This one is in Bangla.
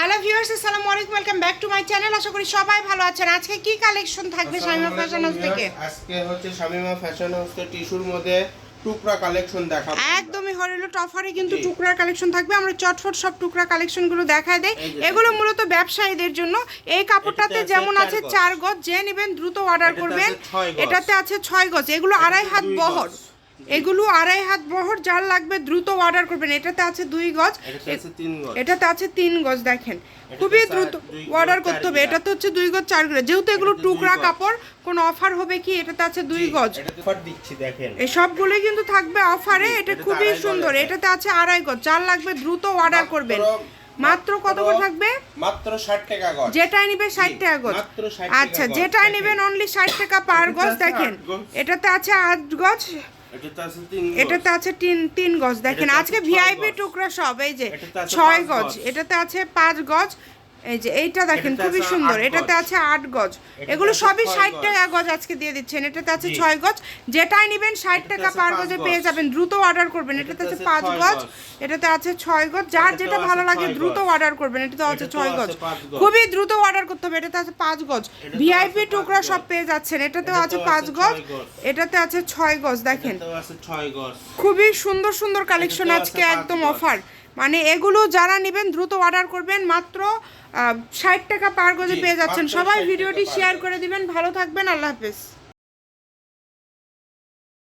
হ্যালো ভিউয়ার্স আসসালামু আলাইকুম welcome back to my channel আশা করি সবাই ভালো আছেন। আজকে কি কালেকশন থাকবে শামিমা ফ্যাশন হাউস থেকে? আজকে হচ্ছে শামিমা ফ্যাশন হাউসের টিস্যুর মধ্যে টুকরা কালেকশন দেখাবো একদমই হরেলো টফারে কিন্তু জি। টুকরার কালেকশন থাকবে। আমরা চটফট সব টুকরা কালেকশনগুলো দেখায় যে এগুলো মূলত ব্যবসায়ীদের জন্য। এই কাপড়টাতে যেমন আছে চার গজ যে নেবেন দ্রুত অর্ডার করবেন। এটাতে আছে ছয় গজ। এগুলো আড়াই হাত বহর। এগুলো আড়াই হাত বহর যার লাগবে দ্রুত অর্ডার করবেন। এটাতে আছে দুই গজ। এটাতে আছে তিন গজ। দেখেন। খুবই দ্রুত অর্ডার করতে হবে। এটাতে হচ্ছে দুই গজ চার গজ যেহেতু এগুলো টুকরা কাপড় কোনো অফার হবে কি? এটাতে আছে দুই গজ। এটাতে অফার দিচ্ছি দেখেন। এই সবগুলোই কিন্তু থাকবে অফারে এটা খুবই সুন্দর। এটাতে আছে আড়াই গজ। যার লাগবে দ্রুত অর্ডার করবেন। মাত্র কত করে থাকবে? মাত্র 60 টাকা গজ। যেটাই নিবে ষাট টাকা গজ। 60 আচ্ছা যেটাই। নেবেন অনলি ষাট টাকা পার গজ দেখেন। এটাতে আছে আট গজ। এটাতে আছে তিন আছে তিন তিন গজ দেখেন আজকে ভিআইপি। টুকরা সব এই যে ছয় গজ। এটাতে আছে পাঁচ গজ এই যে এইটা দেখেন খুবই সুন্দর। এটাতে আছে আট গজ। এগুলো সবই ষাট। টাকা গজ আজকে দিয়ে দিচ্ছেন। এটাতে আছে ছয় গজ। যেটাই নেবেন ষাট টাকা পার পাঁচ গজে পেয়ে যাবেন। দ্রুত অর্ডার করবেন। এটাতে আছে পাঁচ গজ। এটাতে আছে ছয় গজ। যার যেটা ভালো লাগে দ্রুত অর্ডার করবেন। এটাতে আছে ছয় গজ। খুবই দ্রুত অর্ডার করতে হবে। এটাতে আছে পাঁচ গজ। ভিআইপি টুকরা সব পেয়ে যাচ্ছেন। এটাতেও আছে পাঁচ গজ। এটাতে আছে ছয় গজ দেখেন। এটাতেও আছে 6 গজ। খুবই সুন্দর সুন্দর কালেকশন আজকে একদম অফার মানে এগুলো যারা নেবেন দ্রুত অর্ডার করবেন মাত্র ষাট টাকা পার গজে পেয়ে যাচ্ছেন। সবাই ভিডিওটি শেয়ার করে দিবেন। ভালো থাকবেন আল্লাহ হাফেজ।